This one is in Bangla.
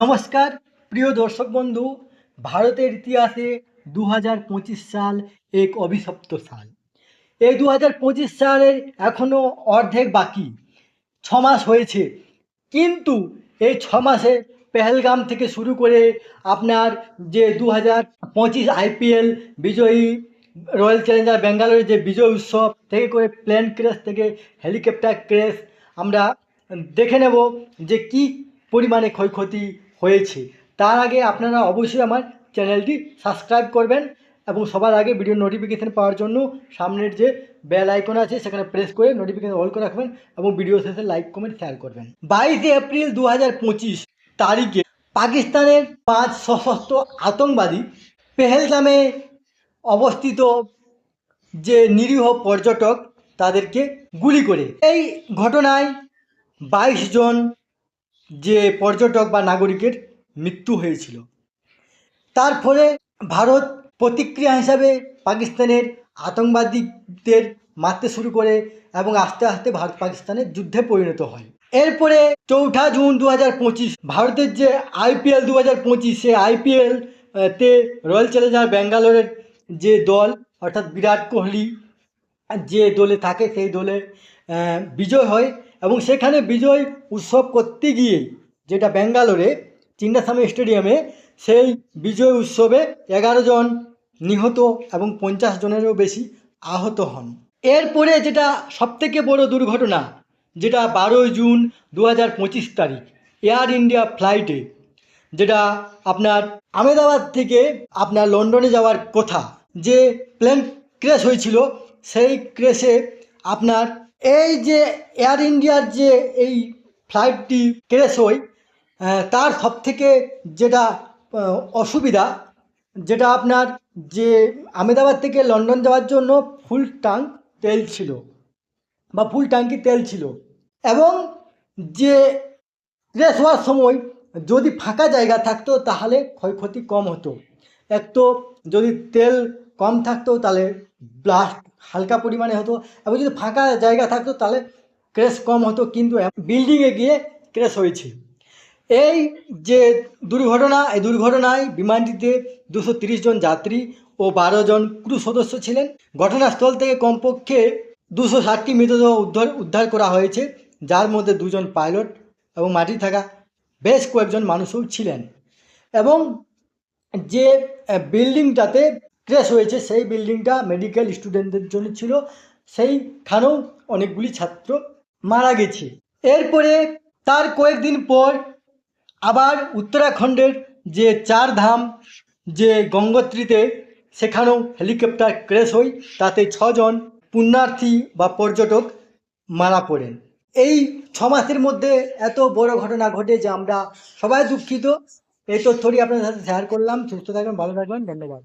নমস্কার, প্রিয় দর্শক বন্ধু, ভারতের ইতিহাসে দু হাজার পঁচিশ সাল এক অভিশপ্ত সাল। এই দু হাজার পঁচিশ সালের এখনও অর্ধেক বাকি ছ মাস হয়েছে। কিন্তু এই ছ মাসে পেহেলগাম থেকে শুরু করে আপনার যে দু হাজার পঁচিশ আইপিএল বিজয়ী রয়্যাল চ্যালেঞ্জার ব্যাঙ্গালোরের যে বিজয় উৎসব থেকে করে প্লেন ক্রেস থেকে হেলিকপ্টার ক্রেস আমরা দেখে নেব যে কি পরিমাণে ক্ষয়ক্ষতি হয়েছে। তার আগে আপনারা অবশ্যই আমার চ্যানেলটি সাবস্ক্রাইব করবেন এবং সবার আগে ভিডিও নোটিফিকেশান পাওয়ার জন্য সামনের যে বেল আইকন আছে, সেখানে প্রেস করে নোটিফিকেশান অল করে রাখবেন এবং ভিডিও শেষে লাইক কমেন্ট শেয়ার করবেন। বাইশে এপ্রিল দু হাজার পঁচিশ তারিখে পাকিস্তানের পাঁচ সশস্ত্র আতঙ্কবাদী পেহেলগামে অবস্থিত যে নিরীহ পর্যটক তাদেরকে গুলি করে। এই ঘটনায় বাইশ জন যে পর্যটক বা নাগরিকের মৃত্যু হয়েছিল। তার ফলে ভারত প্রতিক্রিয়া হিসাবে পাকিস্তানের আতঙ্কবাদীদের মারতে শুরু করে এবং আস্তে আস্তে ভারত পাকিস্তানের যুদ্ধে পরিণত হয়। এরপরে চৌঠা জুন দু হাজার পঁচিশ, ভারতের যে আইপিএল দু হাজার পঁচিশ সে আইপিএল তে রয়্যাল চ্যালেঞ্জার ব্যাঙ্গালোরের যে দল, অর্থাৎ বিরাট কোহলি, যে দলে থাকে সেই দলে বিজয় হয়। এবং সেখানে বিজয় উৎসব করতে গিয়ে যেটা ব্যাঙ্গালোরে চিন্নাস্বামী স্টেডিয়ামে সেই বিজয় উৎসবে এগারো জন নিহত এবং পঞ্চাশ জনেরও বেশি আহত হন। এরপরে যেটা সবথেকে বড় দুর্ঘটনা, যেটা বারোই জুন দু হাজার পঁচিশ তারিখ, এয়ার ইন্ডিয়া ফ্লাইটে, যেটা আপনার আহমেদাবাদ থেকে আপনার লন্ডনে যাওয়ার কথা, যে প্লেন ক্র্যাশ হয়েছিল, সেই ক্র্যাশে আপনার এই যে এয়ার ইন্ডিয়ার যে এই ফ্লাইটটি ক্র্যাশ হয় তার সবথেকে যেটা অসুবিধা, যেটা আপনার যে আহমেদাবাদ থেকে লন্ডন যাওয়ার জন্য ফুল ট্যাঙ্ক তেল ছিল বা ফুল ট্যাঙ্কি তেল ছিল এবং যে ক্র্যাশ হওয়ার সময় যদি ফাঁকা জায়গা থাকতো তাহলে ক্ষয়ক্ষতি কম হতো। এক তো যদি তেল কম থাকতো তাহলে ব্লাস্ট হালকা পরিমাণে হতো এবং যদি ফাঁকা জায়গা থাকতো তাহলে ক্র্যাশ কম হতো কিন্তু বিল্ডিংয়ে গিয়ে ক্র্যাশ হয়েছে। এই যে দুর্ঘটনা, এই দুর্ঘটনায় বিমানটিতে দুশো জন যাত্রী ও বারো জন ক্রু সদস্য ছিলেন। ঘটনাস্থল থেকে কমপক্ষে দুশো ষাটটি মৃতদেহ উদ্ধার উদ্ধার করা হয়েছে, যার মধ্যে দুজন পাইলট এবং মাটি থাকা বেশ কয়েকজন মানুষও ছিলেন। এবং যে বিল্ডিংটাতে ক্র্যাশ হয়েছে। সেই বিল্ডিংটা মেডিকেল স্টুডেন্টদের জন্য ছিল। সেইখানেও অনেকগুলি ছাত্র মারা গেছে। এরপরে তার কয়েকদিন পর আবার উত্তরাখণ্ডের যে চার ধাম যে গঙ্গোত্রীতে সেখানেও হেলিকপ্টার ক্র্যাশ হয়। তাতে ছজন পুণ্যার্থী বা পর্যটক মারা পড়েন। এই ছ মাসের মধ্যে এত বড় ঘটনা ঘটে যে আমরা সবাই দুঃখিত। এই তথ্যটি আপনাদের সাথে শেয়ার করলাম। সুস্থ থাকবেন, ভালো থাকবেন। ধন্যবাদ।